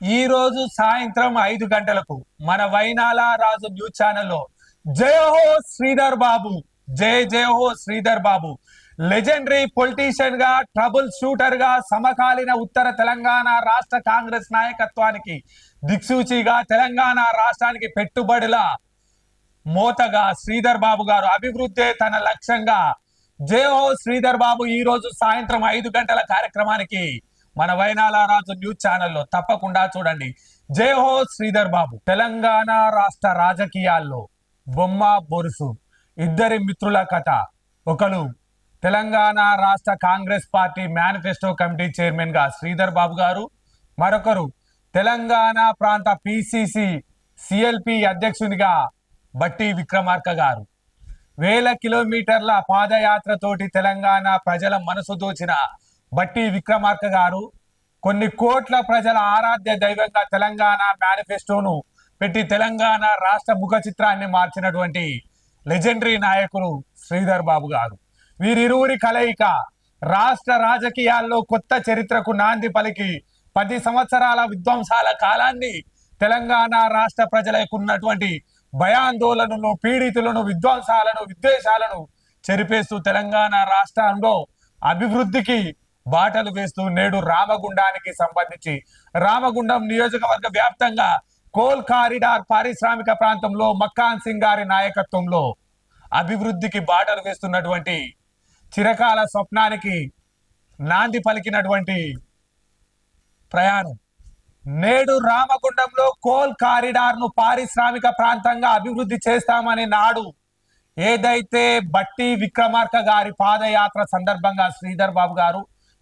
ఈ రోజు సాయంత్రం ఐదు గంటలకు మన వైనాల రాజు న్యూస్ ఛానల్లో జయ హో శ్రీధర్ బాబు జయ జయ హో శ్రీధర్ బాబు. లెజెండరీ పొలిటీషియన్గా ట్రబుల్ షూటర్గా సమకాలీన ఉత్తర తెలంగాణ రాష్ట్ర కాంగ్రెస్ నాయకత్వానికి దిక్సూచిగా తెలంగాణ రాష్ట్రానికి పెట్టుబడుల మోతగా శ్రీధర్ బాబు గారు అభివృద్ధి తన లక్ష్యంగా జయహో శ్రీధర్ బాబు ఈ రోజు సాయంత్రం ఐదు గంటల కార్యక్రమానికి మన వైనాల రాజు న్యూస్ ఛానల్లో తప్పకుండా చూడండి. జయహో శ్రీధర్ బాబు. తెలంగాణ రాష్ట్ర రాజకీయాల్లో బొమ్మ బొరుసు. ఇద్దరి మిత్రుల కథ. ఒకరు తెలంగాణ రాష్ట్ర కాంగ్రెస్ పార్టీ మేనిఫెస్టో కమిటీ చైర్మన్గా శ్రీధర్ బాబు గారు మరొకరు తెలంగాణ ప్రాంత పిసిసి సిఎల్పి అధ్యక్షునిగా బట్టి విక్రమార్క గారు. వేల కిలోమీటర్ల పాదయాత్రతోటి తెలంగాణ ప్రజల మనసు దోచిన బట్టి విక్రమార్క గారు కొన్ని కోట్ల ప్రజల ఆరాధ్య దైవంగా తెలంగాణ మేనిఫెస్టోను పెట్టి తెలంగాణ రాష్ట్ర ముఖ చిత్రాన్ని మార్చినటువంటి లెజెండరీ నాయకులు శ్రీధర్ బాబు గారు. వీరిరువురి కలయిక రాష్ట్ర రాజకీయాల్లో కొత్త చరిత్రకు నాంది పలికి పది సంవత్సరాల విధ్వంసాల కాలాన్ని తెలంగాణ రాష్ట్ర ప్రజలకు ఉన్నటువంటి భయాందోళనను పీడితులను విధ్వంసాలను విద్వేషాలను చెరిపేస్తూ తెలంగాణ రాష్ట్రంలో అభివృద్ధికి బాటలు వేస్తూ నేడు రామగుండానికి సంబంధించి రామగుండం నియోజకవర్గ వ్యాప్తంగా కోల్ కారిడార్ పారిశ్రామిక ప్రాంతంలో మక్కాన్ సింగ్ గారి నాయకత్వంలో అభివృద్ధికి బాటలు వేస్తున్నటువంటి చిరకాల స్వప్నానికి నాంది పలికినటువంటి ప్రయాణం. నేడు రామగుండంలో కోల్ కారిడార్ను పారిశ్రామిక ప్రాంతంగా అభివృద్ధి చేస్తామని నాడు ఏదైతే బట్టి విక్రమార్క గారి పాదయాత్ర సందర్భంగా శ్రీధర్ బాబు గారు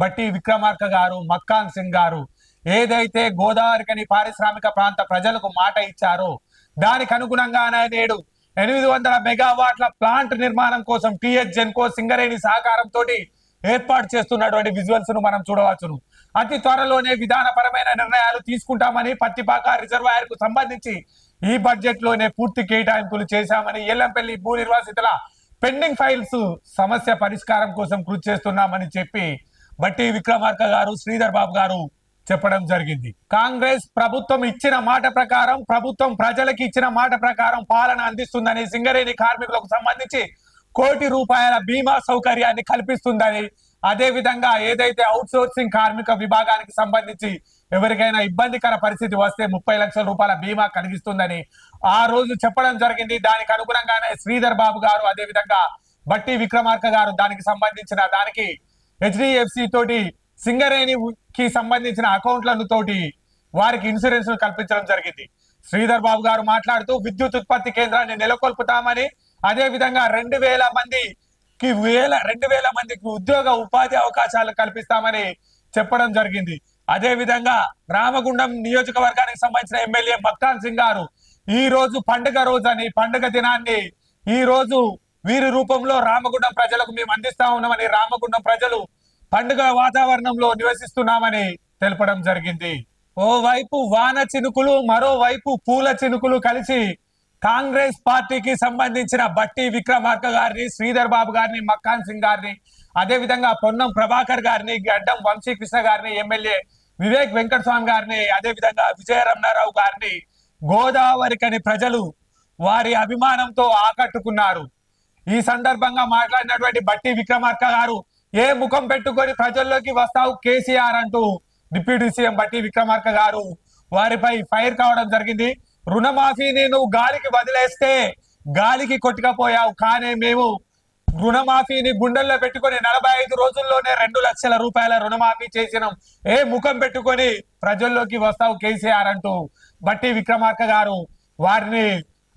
బట్టి విక్రమార్క గారు మక్కాన్ సింగ్ గారు ఏదైతే గోదావరికని పారిశ్రామిక ప్రాంత ప్రజలకు మాట ఇచ్చారో దానికి అనుగుణంగానే నేడు ఎనిమిది వందల మెగావాట్ల ప్లాంట్ నిర్మాణం కోసం టిఎస్ జెన్కో సింగరేణి సహకారంతో ఏర్పాటు చేస్తున్నటువంటి విజువల్స్ను మనం చూడవచ్చును. అతి త్వరలోనే విధానపరమైన నిర్ణయాలు తీసుకుంటామని పత్తిపాక రిజర్వాయర్కు సంబంధించి ఈ బడ్జెట్లోనే పూర్తి కేటాయింపులు చేశామని ఎల్లంపల్లి భూ నిర్వాసితుల పెండింగ్ ఫైల్స్ సమస్య పరిష్కారం కోసం కృషి చేస్తున్నామని చెప్పి బట్టి విక్రమార్క గారు శ్రీధర్ బాబు గారు చెప్పడం జరిగింది. కాంగ్రెస్ ప్రభుత్వం ఇచ్చిన మాట ప్రకారం ప్రభుత్వం ప్రజలకు ఇచ్చిన మాట ప్రకారం పాలన అందిస్తుందని సింగరేణి కార్మికులకు సంబంధించి కోటి రూపాయల బీమా సౌకర్యాన్ని కల్పిస్తుందని అదే విధంగా ఏదైతే అవుట్ సోర్సింగ్ కార్మిక విభాగానికి సంబంధించి ఎవరికైనా ఇబ్బందికర పరిస్థితి వస్తే ముప్పై లక్షల రూపాయల బీమా కలిగిస్తుందని ఆ రోజు చెప్పడం జరిగింది. దానికి అనుగుణంగానే శ్రీధర్ బాబు గారు అదే విధంగా బట్టి విక్రమార్క గారు దానికి సంబంధించిన దానికి హెచ్డిఎఫ్సి తోటి సింగరేణికి సంబంధించిన అకౌంట్లను తోటి వారికి ఇన్సూరెన్స్ కల్పించడం జరిగింది. శ్రీధర్ బాబు గారు మాట్లాడుతూ విద్యుత్ ఉత్పత్తి కేంద్రాన్ని నెలకొల్పుతామని అదే విధంగా రెండు వేల మందికి వేల రెండు వేల మందికి ఉద్యోగ ఉపాధి అవకాశాలు కల్పిస్తామని చెప్పడం జరిగింది. అదే విధంగా రామగుండం నియోజకవర్గానికి సంబంధించిన ఎమ్మెల్యే మక్తాన్ సింగ్ గారు ఈ రోజు పండుగ రోజు అని పండుగ దినాన్ని ఈ రోజు వీరి రూపంలో రామగుండం ప్రజలకు మేము అందిస్తా ఉన్నామని రామగుండం ప్రజలు పండుగ వాతావరణంలో నివసిస్తున్నామని తెలపడం జరిగింది. ఓవైపు వాన చినుకులు మరోవైపు పూల చినుకులు కలిసి కాంగ్రెస్ పార్టీకి సంబంధించిన బట్టి విక్రమార్క గారిని శ్రీధర్ బాబు గారిని మక్కాన్ సింగ్ గారిని అదే విధంగా పొన్నం ప్రభాకర్ గారిని గడ్డం వంశీకృష్ణ గారిని ఎమ్మెల్యే వివేక్ వెంకటస్వామి గారిని అదే విధంగా విజయ రమణారావు గారిని గోదావరికని ప్రజలు వారి అభిమానంతో ఆకట్టుకున్నారు. ఈ సందర్భంగా మాట్లాడినటువంటి బట్టి విక్రమార్క గారు ఏ ముఖం పెట్టుకొని ప్రజల్లోకి వస్తావు కేసీఆర్ అంటూ డిప్యూటీ సీఎం బట్టి విక్రమార్క గారు వారిపై ఫైర్ కావడం జరిగింది. రుణమాఫీని నువ్వు గాలికి వదిలేస్తే గాలికి కొట్టుకపోయావు. కానీ మేము రుణమాఫీని గుండెల్లో పెట్టుకొని నలభై ఐదు రోజుల్లోనే రెండు లక్షల రూపాయల రుణమాఫీ చేసినాం. ఏ ముఖం పెట్టుకొని ప్రజల్లోకి వస్తావు కేసీఆర్ అంటూ బట్టి విక్రమార్క గారు వారిని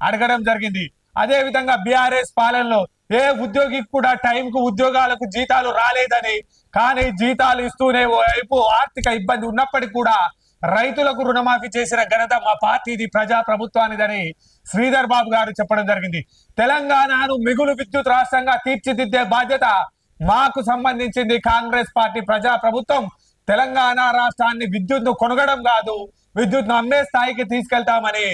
అడగడం జరిగింది. అదే విధంగా బీఆర్ఎస్ పాలనలో ఏ ఉద్యోగికి కూడా టైంకు ఉద్యోగాలకు జీతాలు రాలేదని కానీ జీతాలు ఇస్తూనే వైపు ఆర్థిక ఇబ్బంది ఉన్నప్పటికీ కూడా రైతులకు రుణమాఫీ చేసిన ఘనత మా పార్టీది ప్రజా ప్రభుత్వానిదని శ్రీధర్ బాబు గారు చెప్పడం జరిగింది. తెలంగాణను మిగులు విద్యుత్ రాష్ట్రంగా తీర్చిదిద్దే బాధ్యత మాకు సంబంధించింది కాంగ్రెస్ పార్టీ ప్రజా ప్రభుత్వం. తెలంగాణ రాష్ట్రాన్ని విద్యుత్ను కొనగడం కాదు విద్యుత్ను అమ్మే స్థాయికి తీసుకెళ్తామని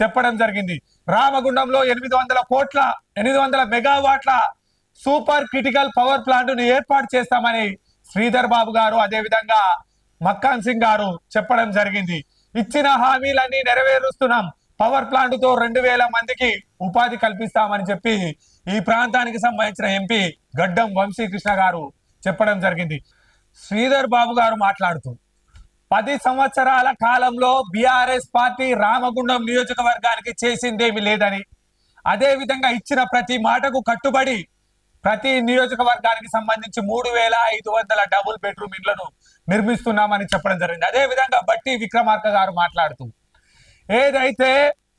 చెప్పడం జరిగింది. రామగుండంలో ఎనిమిది వందల కోట్ల ఎనిమిది వందల మెగావాట్ల సూపర్ క్రిటికల్ పవర్ ప్లాంట్ను ఏర్పాటు చేస్తామని శ్రీధర్ బాబు గారు అదే విధంగా మక్కాన్ సింగ్ గారు చెప్పడం జరిగింది. ఇచ్చిన హామీలన్నీ నెరవేరుస్తున్నాం. పవర్ ప్లాంట్తో రెండు వేల మందికి ఉపాధి కల్పిస్తామని చెప్పి ఈ ప్రాంతానికి సంబంధించిన ఎంపీ గడ్డం వంశీకృష్ణ గారు చెప్పడం జరిగింది. శ్రీధర్ బాబు గారు మాట్లాడుతూ పది సంవత్సరాల కాలంలో బీఆర్ఎస్ పార్టీ రామగుండం నియోజకవర్గానికి చేసిందేమి లేదని అదే విధంగా ఇచ్చిన ప్రతి మాటకు కట్టుబడి ప్రతి నియోజకవర్గానికి సంబంధించి మూడు వేల ఐదు వందల డబుల్ బెడ్రూమ్ ఇండ్లను నిర్మిస్తున్నామని చెప్పడం జరిగింది. అదే విధంగా బట్టి విక్రమార్క గారు మాట్లాడుతూ ఏదైతే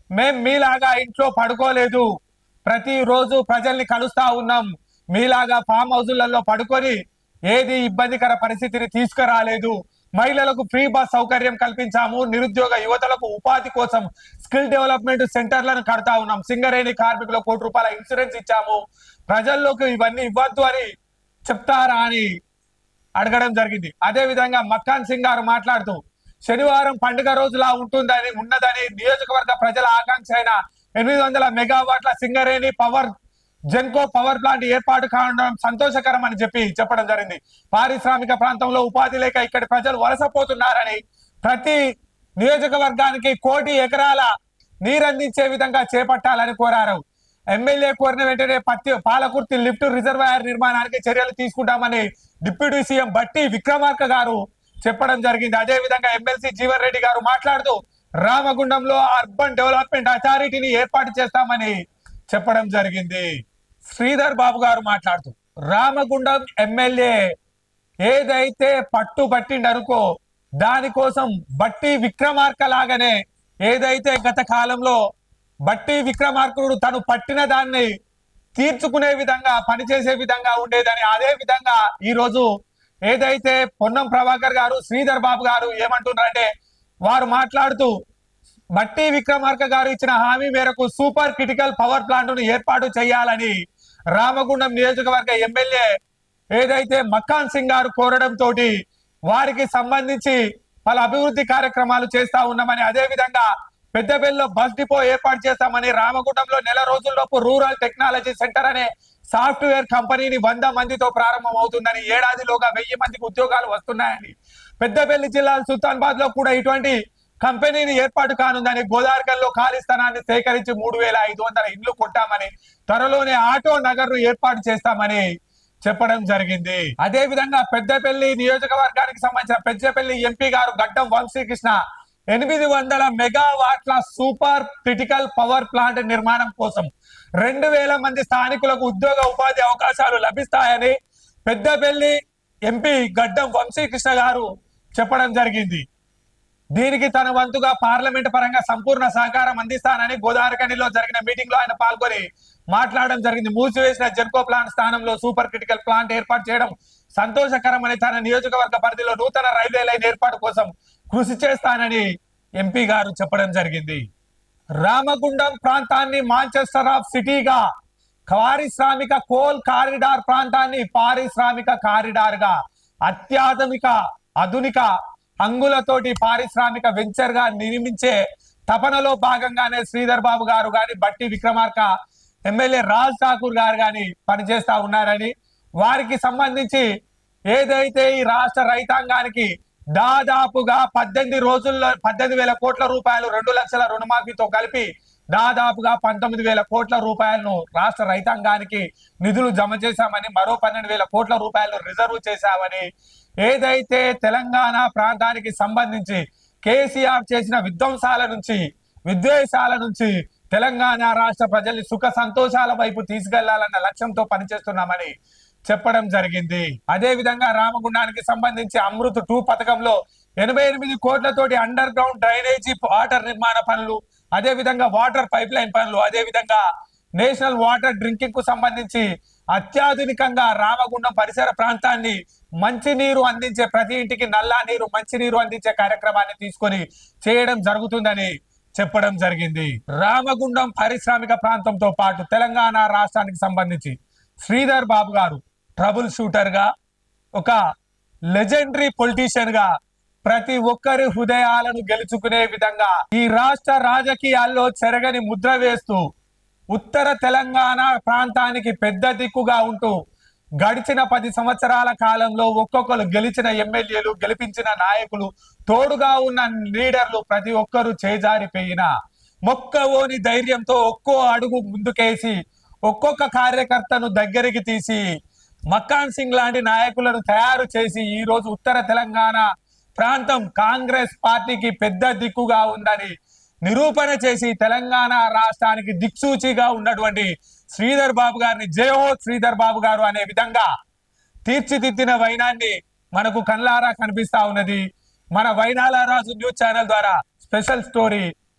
మేం మీలాగా ఇంట్లో పడుకోలేదు ప్రతిరోజు ప్రజల్ని కలుస్తా ఉన్నాం మీలాగా ఫామ్ హౌజులలో పడుకొని ఏది ఇబ్బందికర పరిస్థితిని తీసుకురాలేదు మహిళలకు ఫ్రీ బస్ సౌకర్యం కల్పించాము. నిరుద్యోగ యువతలకు ఉపాధి కోసం స్కిల్ డెవలప్మెంట్ సెంటర్లను కడతా ఉన్నాం. సింగరేణి కార్మికులకు కోటి రూపాయల ఇన్సూరెన్స్ ఇచ్చాము. ప్రజల్లోకి ఇవన్నీ ఇవ్వద్దు అని చెప్తారా అని అడగడం జరిగింది. అదే విధంగా మక్కాన్ సింగ్ గారు మాట్లాడుతూ శనివారం పండుగ రోజులా ఉంటుందని ఉన్నదని నియోజకవర్గ ప్రజల ఆకాంక్ష అయిన ఎనిమిది వందల మెగావాట్ల Singareni power Genco power plant ఏర్పాటు కావడం సంతోషకరం అని చెప్పి చెప్పడం జరిగింది. పారిశ్రామిక ప్రాంతంలో ఉపాధి లేక ఇక్కడి ప్రజలు వలసపోతున్నారని ప్రతి నియోజకవర్గానికి కోటి ఎకరాల నీరందించే విధంగా చేపట్టాలని కోరారు. ఎమ్మెల్యే కోరిన వెంటనే పత్తి పాలకుర్తి లిఫ్ట్ రిజర్వాయర్ నిర్మాణానికి చర్యలు తీసుకుంటామని డిప్యూటీ సీఎం బట్టి విక్రమార్క గారు చెప్పడం జరిగింది. అదే విధంగా ఎమ్మెల్సీ జీవన్ రెడ్డి గారు మాట్లాడుతూ రామగుండంలో అర్బన్ డెవలప్మెంట్ అథారిటీని ఏర్పాటు చేస్తామని చెప్పడం జరిగింది. శ్రీధర్ బాబు గారు మాట్లాడుతూ రామగుండం ఎమ్మెల్యే ఏదైతే పట్టు పట్టిండనుకో దానికోసం బట్టి విక్రమార్క లాగానే ఏదైతే గత కాలంలో బట్టి విక్రమార్కుడు తను పట్టిన దాన్ని తీర్చుకునే విధంగా పనిచేసే విధంగా ఉండేదని అదే విధంగా ఈ రోజు ఏదైతే పొన్నం ప్రభాకర్ గారు శ్రీధర్ బాబు గారు ఏమంటున్నారంటే వారు మాట్లాడుతూ మట్టి విక్రమార్క గారు ఇచ్చిన హామీ మేరకు సూపర్ క్రిటికల్ పవర్ ప్లాంట్ను ఏర్పాటు చేయాలని రామగుండం నియోజకవర్గ ఎమ్మెల్యే ఏదైతే మక్కాన్ సింగ్ గారు కోరడం తోటి వారికి సంబంధించి పలు అభివృద్ధి కార్యక్రమాలు చేస్తా ఉన్నామని అదే విధంగా పెద్దపల్లిలో బస్ డిపో ఏర్పాటు చేస్తామని రామగుండంలో నెల రోజుల్లోపు రూరల్ టెక్నాలజీ సెంటర్ అనే సాఫ్ట్వేర్ కంపెనీని వంద మందితో ప్రారంభం అవుతుందని ఏడాదిలోగా వెయ్యి మందికి ఉద్యోగాలు వస్తున్నాయని పెద్దపల్లి జిల్లా సుల్తాన్బాద్లో కూడా ఇటువంటి కంపెనీని ఏర్పాటు కానుందని గోదావరికల్లో ఖాళీ స్థలాన్ని సేకరించి మూడు వేల ఐదు వందల ఇండ్లు కొట్టామని త్వరలోనే ఆటో నగర్ను ఏర్పాటు చేస్తామని చెప్పడం జరిగింది. అదే విధంగా పెద్దపల్లి నియోజకవర్గానికి సంబంధించిన పెద్దపల్లి ఎంపీ గారు గడ్డం వంశీకృష్ణ ఎనిమిది వందల మెగావాట్ల సూపర్ క్రిటికల్ పవర్ ప్లాంట్ నిర్మాణం కోసం రెండు వేల మంది స్థానికులకు ఉద్యోగ ఉపాధి అవకాశాలు లభిస్తాయని పెద్దపల్లి ఎంపీ గడ్డం వంశీకృష్ణ గారు చెప్పడం జరిగింది. దీనికి తన వంతుగా పార్లమెంట్ పరంగా సంపూర్ణ సహకారం అందిస్తానని గోదావరికనిలో జరిగిన మీటింగ్లో ఆయన పాల్గొని మాట్లాడడం జరిగింది. మూసివేసిన జెన్కో ప్లాంట్ స్థానంలో సూపర్ క్రిటికల్ ప్లాంట్ ఏర్పాటు చేయడం సంతోషకరమని తన నియోజకవర్గ పరిధిలో నూతన రైల్వే లైన్ ఏర్పాటు కోసం కృషి చేస్తానని ఎంపీ గారు చెప్పడం జరిగింది. రామగుండం ప్రాంతాన్ని మాంచెస్టర్ ఆఫ్ సిటీగా పారిశ్రామిక కోల్ కారిడార్ ప్రాంతాన్ని పారిశ్రామిక కారిడార్గా అత్యాధునిక ఆధునిక హంగులతోటి పారిశ్రామిక వెంచర్గా నిర్మించే తపనలో భాగంగానే శ్రీధర్ బాబు గారు గాని బట్టి విక్రమార్క ఎమ్మెల్యే రాజ్ ఠాకూర్ గారు గాని పనిచేస్తా ఉన్నారని. వారికి సంబంధించి ఏదైతే ఈ రాష్ట్ర రైతాంగానికి దాదాపుగా పద్దెనిమిది రోజుల్లో పద్దెనిమిది వేల కోట్ల రూపాయలు రెండు లక్షల రుణమాఫీతో కలిపి దాదాపుగా పంతొమ్మిది వేల కోట్ల రూపాయలను రాష్ట్ర రైతాంగానికి నిధులు జమ చేశామని మరో పన్నెండు వేల కోట్ల రూపాయలు రిజర్వ్ చేశామని ఏదైతే తెలంగాణ ప్రాంతానికి సంబంధించి కేసీఆర్ చేసిన విధ్వంసాల నుంచి విద్వేషాల నుంచి తెలంగాణ రాష్ట్ర ప్రజల్ని సుఖ సంతోషాల వైపు తీసుకెళ్ళాలన్న లక్ష్యంతో పనిచేస్తున్నామని చెప్పడం జరిగింది. అదే విధంగా రామగుండానికి సంబంధించి అమృత్ టూ పథకంలో ఎనభై ఎనిమిది కోట్లతోటి అండర్ గ్రౌండ్ డ్రైనేజీ వాటర్ నిర్మాణ పనులు అదే విధంగా వాటర్ పైప్ లైన్ పనులు అదే విధంగా నేషనల్ వాటర్ డ్రింకింగ్కు సంబంధించి అత్యాధునికంగా రామగుండం పరిసర ప్రాంతాన్ని మంచినీరు అందించే ప్రతి ఇంటికి నల్లా నీరు మంచినీరు అందించే కార్యక్రమాన్ని తీసుకొని చేయడం జరుగుతుందని చెప్పడం జరిగింది. రామగుండం పారిశ్రామిక ప్రాంతంతో పాటు తెలంగాణ రాష్ట్రానికి సంబంధించి శ్రీధర్ బాబు గారు ట్రబుల్ షూటర్గా ఒక లెజెండరీ పొలిటీషియన్గా ప్రతి ఒక్కరి హృదయాలను గెలుచుకునే విధంగా ఈ రాష్ట్ర రాజకీయాల్లో చెరగని ముద్ర వేస్తూ ఉత్తర తెలంగాణ ప్రాంతానికి పెద్ద దిక్కుగా ఉంటూ గడిచిన పది సంవత్సరాల కాలంలో ఒక్కొక్కరు గెలిచిన ఎమ్మెల్యేలు గెలిపించిన నాయకులు తోడుగా ఉన్న లీడర్లు ప్రతి ఒక్కరూ చేజారిపోయిన మొక్కవోని ధైర్యంతో ఒక్కో అడుగు ముందుకేసి ఒక్కొక్క కార్యకర్తను దగ్గరికి తీసి మక్కాన్ సింగ్ లాంటి నాయకులను తయారు చేసి ఈ రోజు ఉత్తర తెలంగాణ ప్రాంతం కాంగ్రెస్ పార్టీకి పెద్ద దిక్కుగా ఉందని నిరూపణ చేసి తెలంగాణ రాష్ట్రానికి దిక్సూచిగా ఉన్నటువంటి శ్రీధర్ బాబు గారిని జయహో శ్రీధర్ బాబు గారు అనే విధంగా తీర్చిదిద్దిన వైనాన్ని మనకు కళ్ళారా కనిపిస్తా ఉన్నది. మన వైనాల రాజు న్యూస్ ఛానల్ ద్వారా స్పెషల్ స్టోరీ